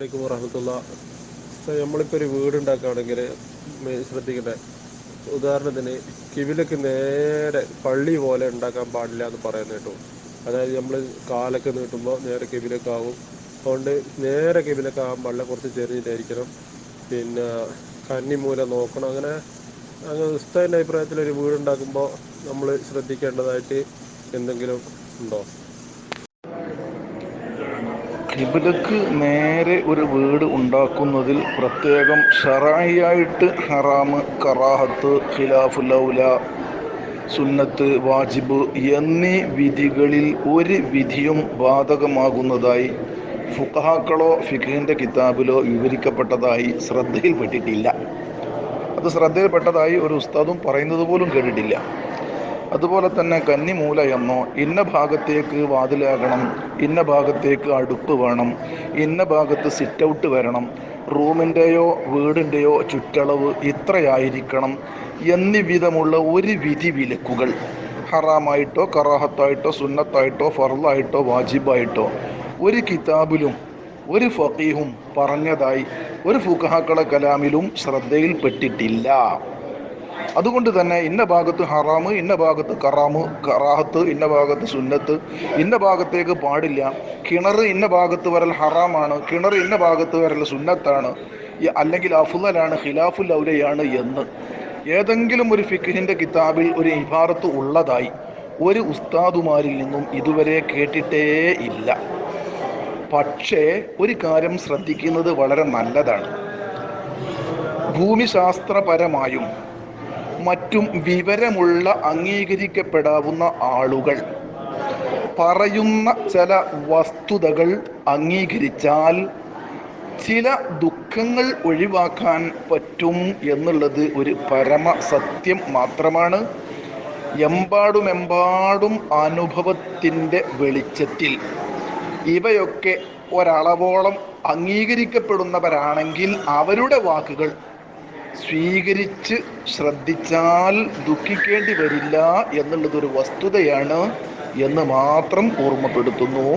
അലൈക്കും വറഹമത്തുള്ള. നമ്മളിപ്പോൾ ഒരു വീട് ഉണ്ടാക്കുകയാണെങ്കിൽ ശ്രദ്ധിക്കണ്ടേ ഉദാഹരണത്തിന് കിവിലൊക്കെ നേരെ പള്ളി പോലെ ഉണ്ടാക്കാൻ പാടില്ല എന്ന് പറയുന്നത് കേട്ടോ. അതായത് നമ്മൾ കാലൊക്കെ നീട്ടുമ്പോൾ നേരെ കിവിലൊക്കെ ആവും. അതുകൊണ്ട് നേരെ കിവിലൊക്കെ ആകാൻ പാടില്ല കുറച്ച് ചെറിയതായിരിക്കണം. പിന്നെ കന്നിമൂല നോക്കണം. അങ്ങനെ അങ്ങനെ ഉസ്താദിന്റെ അഭിപ്രായത്തിൽ ഒരു വീട് ഉണ്ടാക്കുമ്പോൾ നമ്മൾ ശ്രദ്ധിക്കേണ്ടതായിട്ട് എന്തെങ്കിലും ഉണ്ടോ? കിബിലക്ക് നേരെ ഒരു വീട് ഉണ്ടാക്കുന്നതിൽ പ്രത്യേകം ഷറായിയായിട്ട് ഹറാമ് കറാഹത്ത് ഖിലാഫുലൗല സുന്നത്ത് വാജിബ് എന്നീ വിധികളിൽ ഒരു വിധിയും ബാധകമാകുന്നതായി ഫുഖഹാക്കളോ ഫിഖിന്റെ കിതാബിലോ വിവരിക്കപ്പെട്ടതായി ശ്രദ്ധയിൽപ്പെട്ടിട്ടില്ല. അത് ശ്രദ്ധയിൽപ്പെട്ടതായി ഒരു ഉസ്താദും പറയുന്നത് പോലും കേട്ടിട്ടില്ല. അതുപോലെ തന്നെ കന്നിമൂല എന്നോ ഇന്ന ഭാഗത്തേക്ക് വാതിലാകണം ഇന്ന ഭാഗത്തേക്ക് അടുപ്പ് വേണം ഇന്ന ഭാഗത്ത് സിറ്റ് ഔട്ട് വരണം റൂമിന്റെയോ വീടിന്റെയോ ചുറ്റളവ് ഇത്രയായിരിക്കണം എന്നിവിധമുള്ള ഒരു വിധി വിലക്കുകൾ. ഹറാമായിട്ടോ കറാഹത്തായിട്ടോ സുന്നത്തായിട്ടോ ഫറലായിട്ടോ വാജിബായിട്ടോ ഒരു കിതാബിലും ഒരു ഫക്കീഹും പറഞ്ഞതായി ഒരു ഫുഖാക്കള കലാമിലും ശ്രദ്ധയിൽപ്പെട്ടിട്ടില്ല. അതുകൊണ്ട് തന്നെ ഇന്ന ഭാഗത്ത് ഹറാമ് ഇന്ന ഭാഗത്ത് കറാമ് കറാഹത്ത് ഇന്ന ഭാഗത്ത് സുന്നത്ത് ഇന്ന ഭാഗത്തേക്ക് പാടില്ല. കിണർ ഇന്ന ഭാഗത്ത് വരൽ ഹറാമാണ് കിണർ ഇന്ന ഭാഗത്ത് വരൽ സുന്നത്താണ്. അല്ലെങ്കിൽ അഫുദലാണ് ഖിലാഫുൽ ഔലയാണ് എന്ന്. ഏതെങ്കിലും ഒരു ഫിഖിന്റെ കിതാബിൽ ഒരു ഇബാറത്ത് ഉള്ളതായി ഒരു ഉസ്താദുമാരിൽ നിന്നും ഇതുവരെ കേട്ടിട്ടേ ഇല്ല. പക്ഷേ ഒരു കാര്യം ശ്രദ്ധിക്കുന്നത് വളരെ നല്ലതാണ്. ഭൂമിശാസ്ത്രപരമായും മറ്റും വിവരമുള്ള അംഗീകരിക്കപ്പെടാവുന്ന ആളുകൾ. പറയുന്ന ചില വസ്തുതകൾ അംഗീകരിച്ചാൽ ചില ദുഃഖങ്ങൾ ഒഴിവാക്കാൻ പറ്റും എന്നുള്ളത് ഒരു പരമ സത്യം മാത്രമാണ്. എമ്പാടുമെമ്പാടും അനുഭവത്തിന്റെ വെളിച്ചത്തിൽ. ഇവയൊക്കെ ഒരളവോളം അംഗീകരിക്കപ്പെടുന്നവരാണെങ്കിൽ അവരുടെ വാക്കുകൾ സ്വീകരിച്ച് ശ്രദ്ധിച്ചാൽ ദുഃഖിക്കേണ്ടി വരില്ല എന്നുള്ളതൊരു വസ്തുതയാണ് എന്ന് മാത്രം ഓർമ്മപ്പെടുത്തുന്നു.